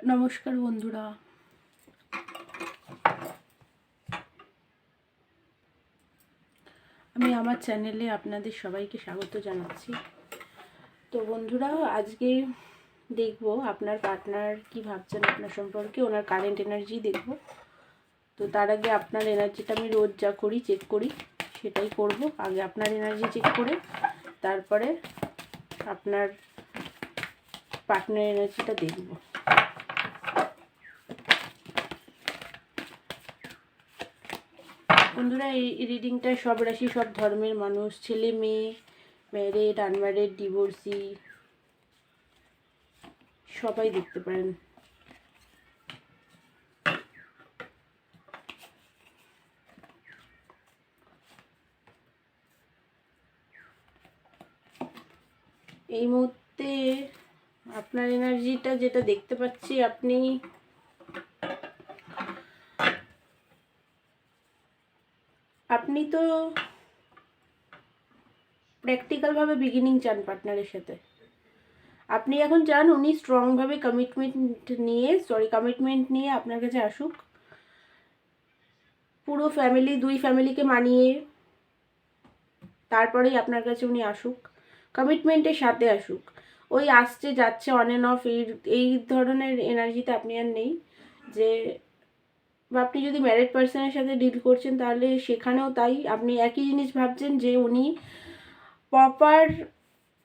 নমস্কার বন্ধুরা। আমি আমার চ্যানেলে আপনাদের সবাইকে স্বাগত জানাচ্ছি। তো বন্ধুরা, আজকে দেখব আপনার পার্টনার কি ভাবছেন আপনার সম্পর্কে, ওনার কারেন্ট এনার্জি দেখব। তো তার আগে আপনার এনার্জিটা আমি রোজ যা করি চেক করি, সেটাই করব। আগে আপনার এনার্জি চেক করে, তারপরে আপনার পার্টনার এনার্জিটা দেখব। বন্ধুরা, এই রিডিংটা সব রাশি, সব ধর্মের মানুষ। ছেলে, মেয়ে ম্যারেড আনম্যারেড ডিভোর্সি সবাই দেখতে পারেন। এই মুহূর্তে আপনার এনার্জিটা যেটা দেখতে পাচ্ছি, আপনি আপনি তো প্র্যাকটিক্যালভাবে বিগিনিং চান পার্টনারের সাথে। আপনি এখন চান উনি স্ট্রংভাবে কমিটমেন্ট নিয়ে সরি কমিটমেন্ট নিয়ে আপনার কাছে আসুক। পুরো ফ্যামিলি দুই ফ্যামিলিকে মানিয়ে তারপরেই আপনার কাছে উনি আসুক কমিটমেন্টের সাথে আসুক। ওই আসছে, যাচ্ছে অন অ্যান্ড অফ এই এই ধরনের এনার্জিতে আপনি আর নেই যে বা আপনি যদি ম্যারিড পার্সনের সাথে ডিল করছেন, তাহলে সেখানেও তাই। আপনি একই জিনিস ভাবছেন যে উনি প্রপার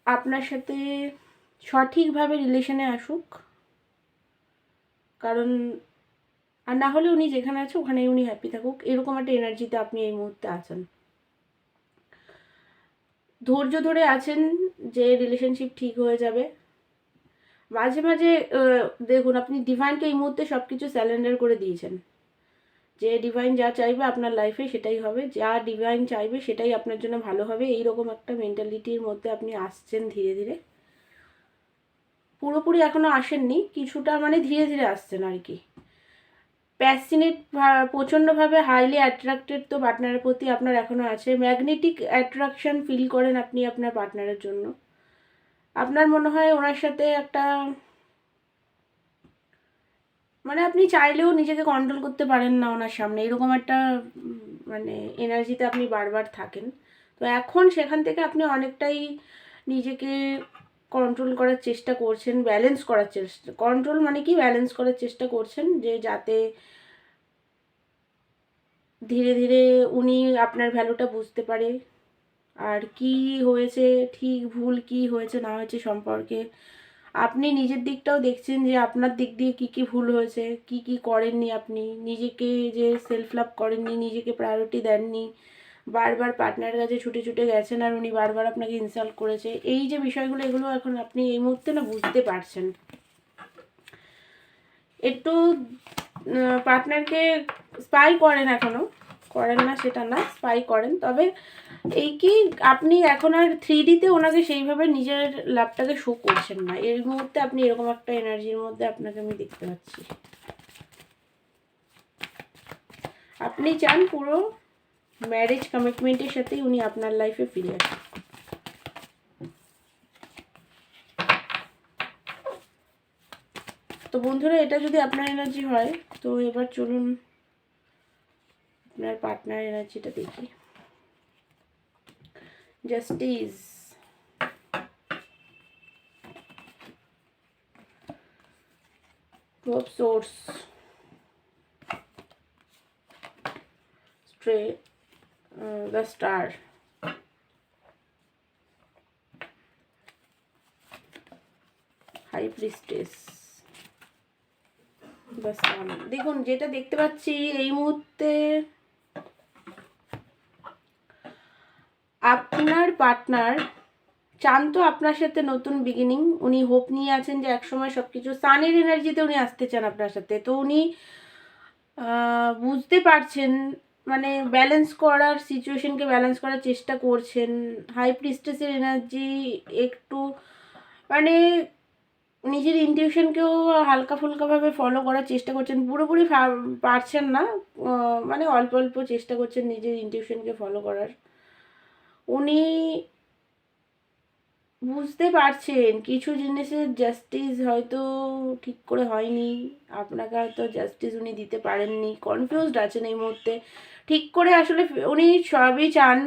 আপনার সাথে সঠিকভাবে রিলেশনে আসুক। কারণ, আর না হলে উনি যেখানে আছে, ওখানেই উনি হ্যাপি থাকুক। এরকম একটা এনার্জিতে আপনি এই মুহূর্তে আছেন। ধৈর্য ধরে আছেন যে রিলেশনশিপ ঠিক হয়ে যাবে। মাঝে মাঝে দেখুন, আপনি ডিভাইনকে এই মুহূর্তে সব কিছু স্যালেন্ডার করে দিয়েছেন। যে ডিভাইন যা চাইবে আপনার লাইফে সেটাই হবে, যা ডিভাইন চাইবে সেটাই আপনার জন্য ভালো হবে। এই রকম একটা মেন্টালিটির মধ্যে আপনি আসছেন ধীরে ধীরে। পুরোপুরি এখনও আসেননি, কিছুটা মানে ধীরে ধীরে আসছেন আর কি। প্যাসিনেট প্রচণ্ডভাবে হাইলি অ্যাট্রাক্টেড তো পার্টনারের প্রতি আপনার এখনও আছে। ম্যাগনেটিক অ্যাট্রাকশন ফিল করেন আপনি আপনার পার্টনারের জন্য। আপনার মনে হয় ওনার সাথে একটা মানে আপনি চাইলেও নিজেকে কন্ট্রোল করতে পারেন না ওনার সামনে। এরকম একটা মানে এনার্জিতে আপনি বারবার থাকেন। তো এখন সেখান থেকে আপনি অনেকটাই নিজেকে কন্ট্রোল করার চেষ্টা করছেন ব্যালেন্স করার চেষ্টা কন্ট্রোল মানে কি? ব্যালেন্স করার চেষ্টা করছেন যে যাতে ধীরে ধীরে উনি আপনার ভ্যালুটা বুঝতে পারে। আর কি হয়েছে, ঠিক ভুল কি হয়েছে, না হয়েছে সম্পর্কে আপনি নিজের দিকটাও দেখছেন যে আপনার দিক দিয়ে কি কি ভুল হয়েছে, কি কি করেননি আপনি? নিজেকে যে সেলফ লাভ করেননি, নিজেকে প্রায়োরিটি দেননি, বারবার পার্টনারের কাছে ছুটে ছুটে গেছেন আর উনি বারবার আপনাকে ইনসাল্ট করেছে, এই যে বিষয়গুলো, এগুলো এখন আপনি এই মুহূর্তে না বুঝতে পারছেন। একটু পার্টনারকে স্পাই করেন এখনও করেন না, সেটা না স্পাই করেন। তবে এই কি আপনি এখন আর থ্রি ডিতে ওনাকে সেইভাবে নিজের লাভটাকে শো করছেন না। এর মুহূর্তে আপনি এরকম একটা এনার্জির মধ্যে আপনাকে আমি দেখতে পাচ্ছি। আপনি চান পুরো ম্যারেজ কমিটমেন্টের সাথেই উনি আপনার লাইফে ফিরে আসেন তো বন্ধুরা, এটা যদি আপনার এনার্জি হয়, তো এবার চলুন আপনার পার্টনার এনার্জিটা দেখি। Justice uh, the star high priestess দেখুন যেটা দেখতে পাচ্ছি এই মুহূর্তে আপনার পার্টনার চান তো আপনার সাথে নতুন বিগিনিং উনি হোপ নিয়ে আছেন যে একসময় সব কিছু সানের এনার্জিতে উনি আসতে চান আপনার সাথে। তো উনি বুঝতে পারছেন মানে ব্যালেন্স করার সিচুয়েশনকে ব্যালেন্স করার চেষ্টা করছেন। হাই প্রিস্টেসের এনার্জি একটু মানে নিজের ইনটিউশনকেও হালকা ফুলকাভাবে ফলো করার চেষ্টা করছেন। পুরোপুরি পারছেন না মানে অল্প অল্প চেষ্টা করছেন নিজের ইনটিউশনকে ফলো করার। উনি বুঝতে পারছেন, কিছু জিনিসের জাস্টিস হয়তো ঠিক করে হয়নি। আপনাকে হয়তো জাস্টিস উনি দিতে পারেননি। কনফিউজড আছেন এই মুহূর্তে। ঠিক করে আসলে উনি সবই চান।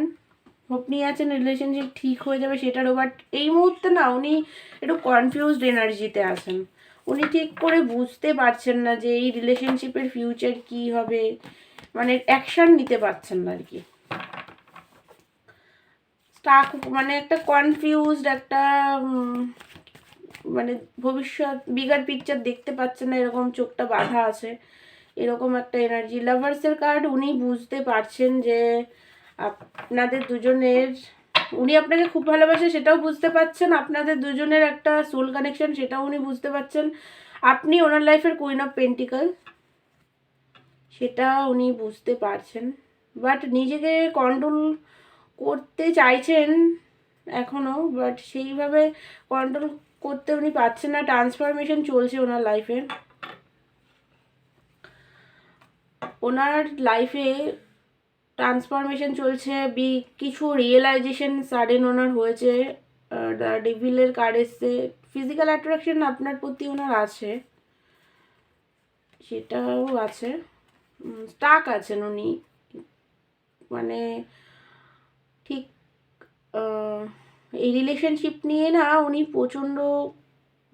হোপ নিয়ে আছেন রিলেশনশিপ ঠিক হয়ে যাবে সেটারও বাট এই মুহূর্তে না উনি একটু কনফিউজড এনার্জিতে আছেন। উনি ঠিক করে বুঝতে পারছেন না যে এই রিলেশনশিপের ফিউচার কি হবে। মানে অ্যাকশন নিতে পারছেন না আর কি। স্টাক মানে একটা কনফিউজড একটা মানে ভবিষ্যৎ বিগার পিকচার দেখতে পাচ্ছেন না, এরকম চোখটা বাঁধা আছে, এরকম একটা এনার্জি লাভার্সের কার্ড উনি বুঝতে পারছেন যে আপনাদের দুজনের, উনি আপনাকে খুব ভালোবাসে সেটাও বুঝতে পারছেন আপনাদের দুজনের একটা সোল কানেকশন সেটাও উনি বুঝতে পারছেন আপনি ওনার লাইফের কুইন অফ পেন্টিকাল সেটা উনি বুঝতে পারছেন। বাট নিজেকে কন্ট্রোল করতে চাইছেন এখনও বাট সেইভাবে কন্ট্রোল করতে উনি পারছেন না। ট্রান্সফরমেশন চলছে ওনার লাইফে ওনার লাইফে ট্রান্সফরমেশন চলছে, বি, কিছু রিয়েলাইজেশন সাডেন ওনার হয়েছে ডেভিলের কার্ড এসছে। ফিজিক্যাল অ্যাট্রাকশন আপনার প্রতি ওনার আছে। সেটাও আছে। স্টাক আছেন উনি। মানে ঠিক এই রিলেশনশিপ নিয়ে না উনি প্রচণ্ড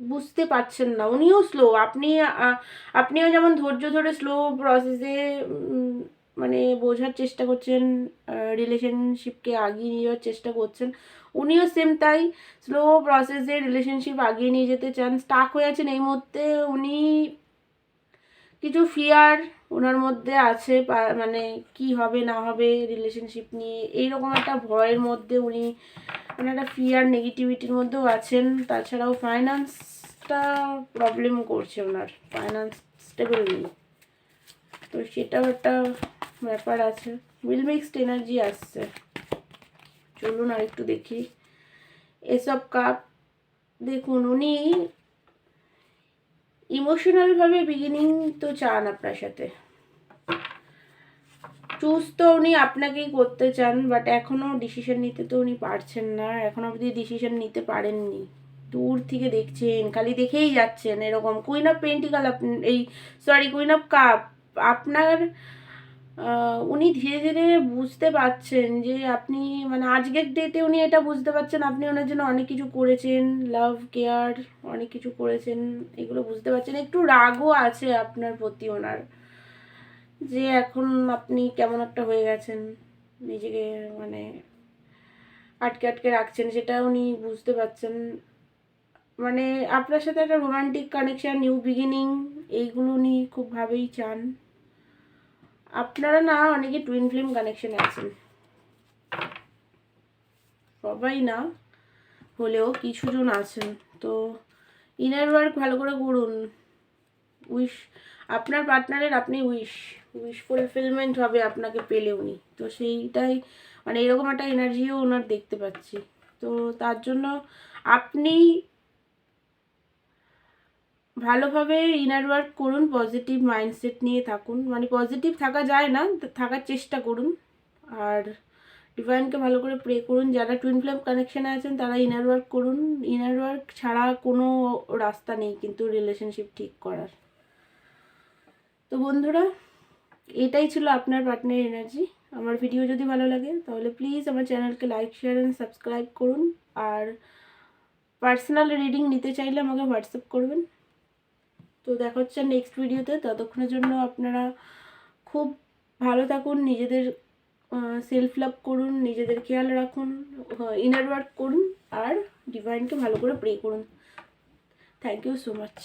বুঝতে পারছেন না। উনিও স্লো আপনি আপনিও যেমন ধৈর্য ধরে স্লো প্রসেসে মানে বোঝার চেষ্টা করছেন রিলেশনশিপকে আগিয়ে নিয়ে যাওয়ার চেষ্টা করছেন, উনিও সেম তাই। স্লো প্রসেসে রিলেশনশিপ আগিয়ে নিয়ে যেতে চান স্টাক হয়ে আছেন এই মুহূর্তে উনি কিছু ফিয়ার ওনার মধ্যে আছে মানে কি হবে, না হবে রিলেশনশিপ নিয়ে, এইরকম একটা ভয়ের মধ্যে উনি মানে একটা ফিয়ার নেগেটিভিটির মধ্যেও আছেন। তাছাড়াও ফাইন্যান্সটা প্রবলেম করছে ওনার ফাইন্যান্স স্টেবল নেই তো সেটাও একটা ব্যাপার আছে। উইল মিক্সড এনার্জি আসছে। চলুন আর একটু দেখি। এসব কাপ, দেখুন, উনি ইমোশনালভাবে বিগিনিং তো চান আপনার সাথে। চুজ তো উনি আপনাকেই করতে চান বাট এখনও ডিসিশন নিতে তো উনি পারছেন না। এখনও অবধি ডিসিশন নিতে পারেননি। দূর থেকে দেখছেন, খালি দেখেই যাচ্ছেন, এরকম। কুইন অফ পেন্টিকাল এই সরি কুইন অফ কাপ আপনার উনি ধীরে ধীরে বুঝতে পারছেন যে আপনি মানে আজকের ডেটে উনি এটা বুঝতে পারছেন, আপনি ওনার জন্য অনেক কিছু করেছেন লাভ কেয়ার অনেক কিছু করেছেন, এগুলো বুঝতে পারছেন। একটু রাগও আছে আপনার প্রতি ওনার, যে এখন আপনি কেমন একটা হয়ে গেছেন, নিজেকে মানে আটকে আটকে রাখছেন, সেটা উনি বুঝতে পারছেন। মানে আপনার সাথে একটা রোমান্টিক কানেকশন নিউ বিগিনিং এইগুলো উনি খুব ভাবেই চান। আপনারা না অনেকে টুইন ফিল্ম কানেকশনে আছেন সবাই না হলেও কিছুজন আছেন। তো ইনার ওয়ার্ক ভালো করে করুন। উইশ আপনার পার্টনারের আপনি উইশ উইশ ফুলফিলমেন্ট হবে আপনাকে পেলে উনি। তো সেইটাই মানে এরকম একটা এনার্জিও ওনার দেখতে পাচ্ছি। তো তার জন্য আপনি ভালোভাবে ইনার ওয়ার্ক করুন পজিটিভ মাইন্ডসেট নিয়ে থাকুন। মানে পজিটিভ থাকা যায় না থাকার চেষ্টা করুন। আর ডিভাইনকে ভালো করে প্রে করুন। যারা টুইন ফ্লেম কানেকশানে আছেন, তারা ইনার ওয়ার্ক করুন। ইনার ওয়ার্ক ছাড়া কোনো রাস্তা নেই কিন্তু রিলেশনশিপ ঠিক করার। তো বন্ধুরা, এটাই ছিল আপনার পার্টনার এনার্জি আমার ভিডিও যদি ভালো লাগে, তাহলে প্লিজ আমার চ্যানেলকে লাইক শেয়ার অ্যান্ড সাবস্ক্রাইব করুন। আর পার্সোনাল রিডিং নিতে চাইলে আমাকে হোয়াটসঅ্যাপ করবেন। তো দেখা হচ্ছে নেক্সট ভিডিওতে ততক্ষণের জন্য আপনারা খুব ভালো থাকুন, নিজেদের সেলফ লাভ করুন, নিজেদের খেয়াল রাখুন ইনার ওয়ার্ক করুন, আর ডিভাইনকে ভালো করে প্রে করুন। Thank you so much